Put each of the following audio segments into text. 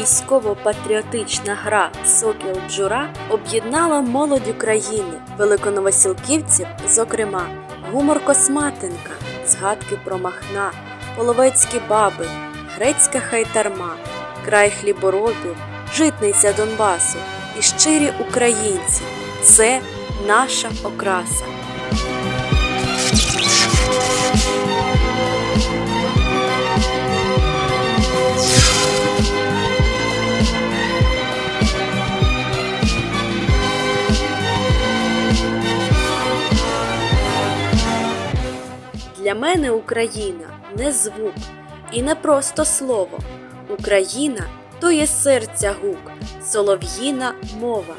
Військово-патріотична гра Сокіл Джура об'єднала молодь України, великоновосілківців, зокрема, гумор Косматенка, згадки про Махна, половецькі баби, грецька хайтарма, край хліборобів, житниця Донбасу і щирі українці. Це наша окраса. Для мене Україна не звук і не просто слово. Україна то є серця гук, солов'їна мова.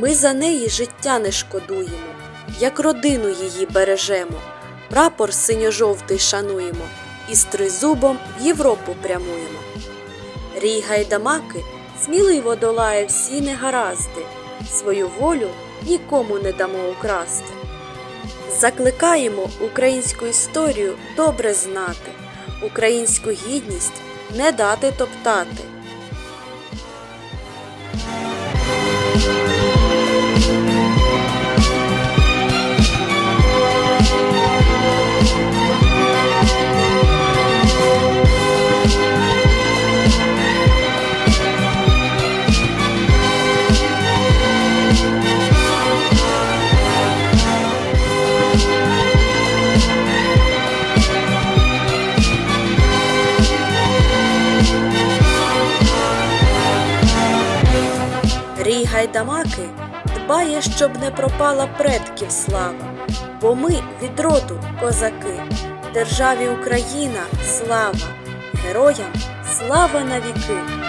Ми за неї життя не шкодуємо, як родину її бережемо, прапор синьо-жовтий шануємо і з тризубом в Європу прямуємо. Рій гайдамаки сміливо долає всі негаразди, свою волю нікому не дамо украсти. Закликаємо українську історію добре знати, українську гідність не дати топтати. Гайдамаки дбає, щоб не пропала предків слава, бо ми від роду козаки, державі Україна слава, героям слава навіки.